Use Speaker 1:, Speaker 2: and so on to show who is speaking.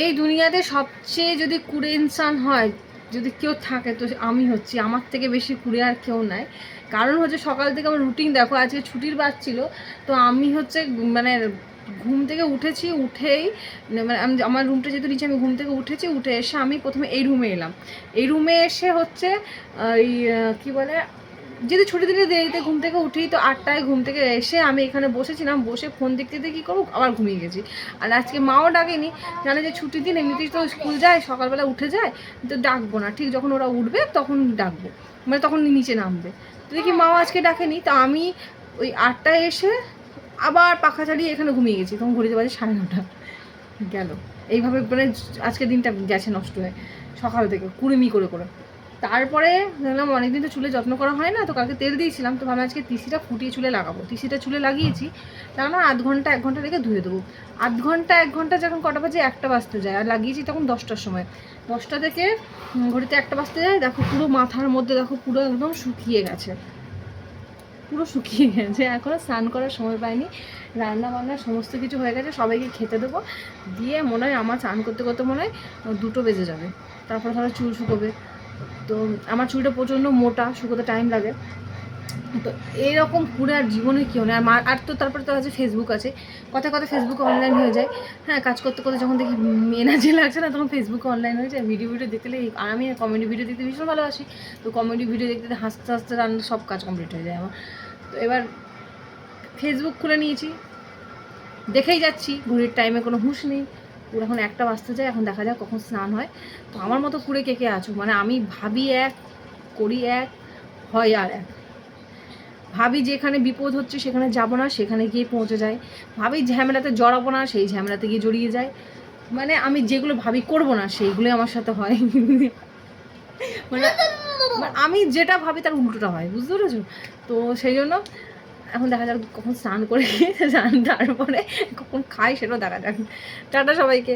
Speaker 1: এই দুনিয়াতে সবচেয়ে যদি কুড়ে ইনসান হয়, যদি কেউ থাকে, তো আমি হচ্ছি। আমার থেকে বেশি কুড়ে আর কেউ নাই। কারণ হচ্ছে সকাল থেকে আমার রুটিন দেখো, আজকে ছুটির বাদ ছিল, তো আমি হচ্ছে মানে ঘুম থেকে উঠেছি, উঠেই মানে আমি আমার রুমটা যেহেতু নিচে, আমি ঘুম থেকে উঠেছি, উঠে এসে আমি প্রথমে এই রুমে এলাম। এই রুমে এসে হচ্ছে এই কী বলে যদি ছুটি দিলে দেরিতে ঘুম থেকে উঠি, তো আটটায় ঘুম থেকে এসে আমি এখানে বসেছিলাম, বসে ফোন দেখতে দেখতে কী করব? আবার ঘুমিয়ে গেছি। আর আজকে মাও ডাকেনি, জানে যে ছুটির দিন এমনিতেই তো স্কুল যায়, সকালবেলা উঠে যায়, তো ডাকবো না। ঠিক যখন ওরা উঠবে তখন ডাকবো মানে তখন নিচে নামবে। তো দেখি মাও আজকে ডাকেনি, তো আমি ওই আটটায় এসে আবার পাখা চালিয়ে এখানে ঘুমিয়ে গেছি। তখন ঘড়িতে বাজে সাড়ে নটা, গেল। এইভাবে মানে আজকে দিনটা গেছে নষ্ট হয়ে, সকাল থেকে, কুড়েমি করে করে। তারপরে দেখলাম অনেকদিন তো চুলে যত্ন করা হয় না, তো কালকে তেল দিয়েছিলাম, তো ভাবলাম আজকে তিসিটা ফুটিয়ে চুলে লাগাবো। তিসিটা চুলে লাগিয়েছি তার আধ ঘণ্টা, এক ঘণ্টা রেখে ধুয়ে দেবো। আধ ঘণ্টা, এক ঘণ্টা যখন কটা বাজে একটা বাজতে যায়, আর লাগিয়েছি তখন দশটার সময়। দশটা থেকে ঘড়িতে একটা বাজতে যায়, দেখো পুরো মাথার মধ্যে দেখো পুরো একদম শুকিয়ে গেছে। পুরো শুকিয়ে গেছে এখনও স্নান করার সময় পাইনি রান্না বান্না সমস্ত কিছু হয়ে গেছে, সবাইকে খেতে দেবো। দিয়ে মনে হয় আমার স্নান করতে করতে মনে হয়, দুটো বেজে যাবে। তারপর ধরো চুল শুকোবে। তো আমার চুলটা প্রচণ্ড মোটা, শুকোতে টাইম লাগে। তো এইরকম পুরো আর জীবনে কেউ নেই আর মা- আর তো তারপরে তো আছে ফেসবুক আছে। কথা কথা ফেসবুকে অনলাইন হয়ে যায়। হ্যাঁ কাজ করতে করতে যখন দেখি এনার্জি লাগছে না, তখন ফেসবুকে অনলাইন হয়ে যায়। ভিডিও ভিডিও দেখতে আর আমি কমেডি ভিডিও দেখতে ভীষণ ভালোবাসি। তো কমেডি ভিডিও দেখতে হাসতে হাসতে রান্না সব কাজ কমপ্লিট হয়ে যায় আমার। তো এবার ফেসবুক খুলে নিয়েছি। দেখেই যাচ্ছি। ঘুরির টাইমে কোনো হুঁশ নেই। পুরো এখন একটা বাজতে যায়, এখন দেখা যাক কখন স্নান হয়। তো আমার মতো কুড়ে কে কে আছো? মানে আমি ভাবি এক, করি এক, হয় আর এক। ভাবি যেখানে বিপদ হচ্ছে সেখানে যাব না, সেখানে গিয়ে পৌঁছে যায়। ভাবি ঝামেলাতে জড়াবো না, সেই ঝামেলাতে গিয়ে জড়িয়ে যায়। মানে আমি যেগুলো ভাবি করব না, সেইগুলোই আমার সাথে হয়। মানে আমি যেটা ভাবি তার উল্টোটা হয়, বুঝতে পেরেছ? তো সেই জন্য এখন দেখা যাক কখন স্নান করে স্নান তারপরে কখন খায় সেটাও দেখা যাক। টাটা সবাইকে।